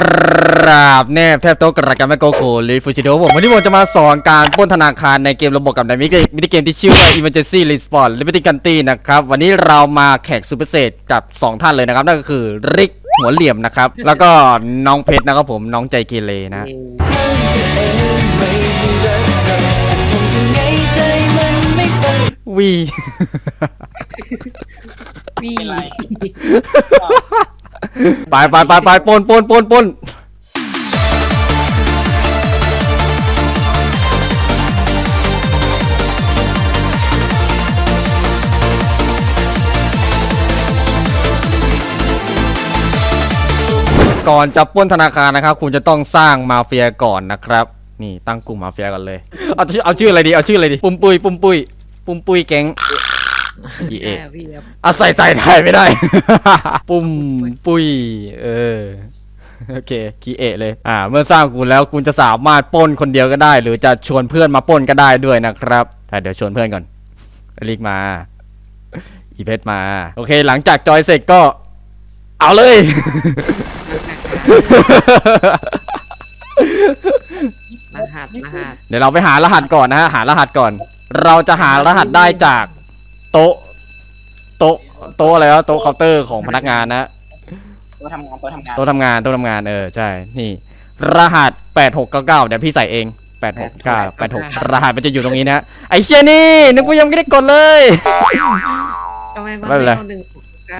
กราบแนบแทบโต๊ะกระกันแมโกโคลิฟูชิโดผมวันนี้ผมจะมาสอนการปล้นธนาคารในเกมระบบกับในมิมินิเกมที่ชื่อว่า Emergency Response Liberty Country นะครับ วันนี้เรามาแขกสุดพิเศษกับ 2 ท่านเลยนะครับ นั่นก็คือริกหัวเหลี่ยมนะครับ แล้วก็น้องเพชรนะครับผมน้องใจเกเรนะ วี วีไปไไปไปไปปล้นปนปนปนก่อนจะป้นธนาคารนะครับ คุณจะต้องสร้างมาเฟียก่อนนะครับ นี่ตั้งกลุ่มมาเฟียก่อนเลย เอาชื่อเอาชื่ออะไรดีเอาชื่ออะไรดี ปุ้มปุยปุ้มปุยปุ้มปุยแก๊ง อีเอแพี่ครับอาใส่ใจไทยไม่ได้ ปุ่มปุ้ย เออโอเคคีเอะเลย อ่า เมื่อสร้างคุณแล้วคุณจะสามารถปล้นคนเดียวก็ได้ หรือจะชวนเพื่อนมาปล้นก็ได้ด้วยนะครับแต่เดี๋ยวชวนเพื่อนก่อนอลิกมา อีเพชรมา โอเค หลังจากจอยเสร็จก็ เอาเลย รหัสรหัส เดี๋ยวเราไปหารหัสก่อนนะฮะ หารหัสก่อน เราจะหารหัสได้จาก โต๊ะ โต๊ะ โต๊ะอะไรวะโต๊ะเคาน์เตอร์ของพนักงานนะตัวทำงานตัวทำงานโต๊ะทำงานโต๊ะทำงานเออใช่ นี่ รหัส8699เดี๋ยวพี่ใส่เอง869 86รหัสมันจะอยู่ตรงนี้นะไอเชี่ยนี่นึกว่ายังไม่ได้กดเลย ทำไมไม่เป็นไรหนึ่ง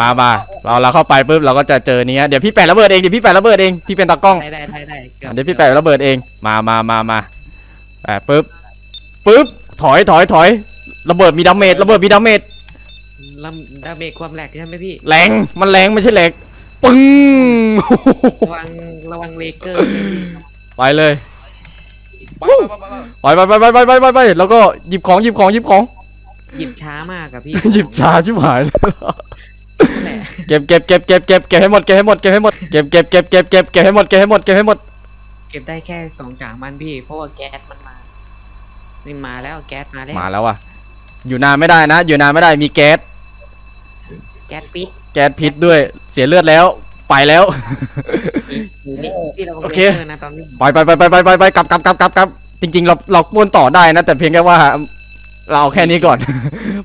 มามาเราเราเข้าไปปุ๊บเราก็จะเจอเนี้ยเดี๋ยวพี่แปะระเบิดเองเดี๋ยวพี่แปะระเบิดเองพี่เป็นตากล้อง ได้ได้ได้ได้กือบเดี๋ยวพี่แปะระเบิดเองมามามามาแปะปุ๊บปุ๊บถอยถอยถอย ระเบิดมีดาเมจระเบิดมีดาเมจลำดาเมจความแหลกใช่ไหมพี่แรงมันแรงไม่ใช่เหล็กปึ้งระวังระวังเลเกอร์ไปเลยปั๊บปั๊บปั๊บปั๊บไปไปไปไปไปไปไปแล้วก็หยิบของหยิบของหยิบของ หยิบช้ามากอะพี่หยิบชาชิบหายเลยนั่นแหละเก็บเก็บเก็บเก็บเก็บเก็บให้หมดเก็บให้หมดเก็บให้หมดเก็บเก็บเก็บเก็บเก็บเก็บให้หมดเก็บให้หมดเก็บให้หมดเก็บได้แค่สองสามมันพี่ เพราะว่าแก๊สมันมานี่มาแล้วแก๊สมาแล้วมาแล้วอะ อยู่นานไม่ได้นะ อยู่นานไม่ได้มีแก๊ส แก๊สปิดแก๊สพิษด้วย เสียเลือดแล้ว ไปแล้วอยู่นี่พี่ระวังโอเลเคเกอร์นะตอนนี้ไปไปไปไปไปไปไปกลับกลับกลับกลับกลับจริง ๆ เราเราป้วนต่อได้นะ แต่เพียงแค่ว่า เราเอาแค่นี้ก่อน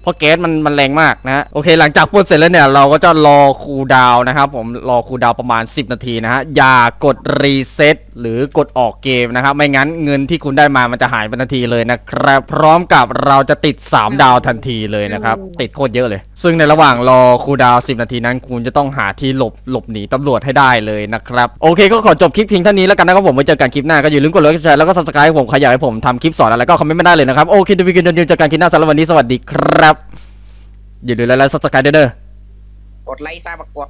เพราะแก๊สมันมันแรงมากนะฮะโอเค หลังจากป้วนเสร็จแล้วเนี่ย เราก็จะรอคูลดาวน์นะครับผมรอคูลดาวน์ประมาณ 10 นาทีนะฮะอย่ากดรีเซ็ต หรือกดออกเกมนะครับ ไม่งั้นเงินที่คุณได้มามันจะหายไปทันทีเลยนะครับพร้อมกับเราจะติด 3 ดาวทันทีเลยนะครับ ติดโคตรเยอะเลย ซึ่งในระหว่างรอคูลดาวน์10 นาทีนั้น คุณจะต้องหาที่หลบหลบหนีตำรวจให้ได้เลยนะครับ โอเคก็ขอจบคลิปเพียงเท่านี้แล้วกันนะครับผมไว้เจอกันคลิปหน้าก็อย่าลืมกดไลค์กดแชร์แล้วก็ subscribe ให้ผมใครอยากให้ผมทำคลิปสอนอะไรก็คอมเมนต์มาได้เลยนะครับโอเคทุกคนเจอกันคลิปหน้าสำหรับวันนี้สวัสดีครับอย่าลืมไลค์และ subscribe ด้วยเด้อกดไลค์ทราบกด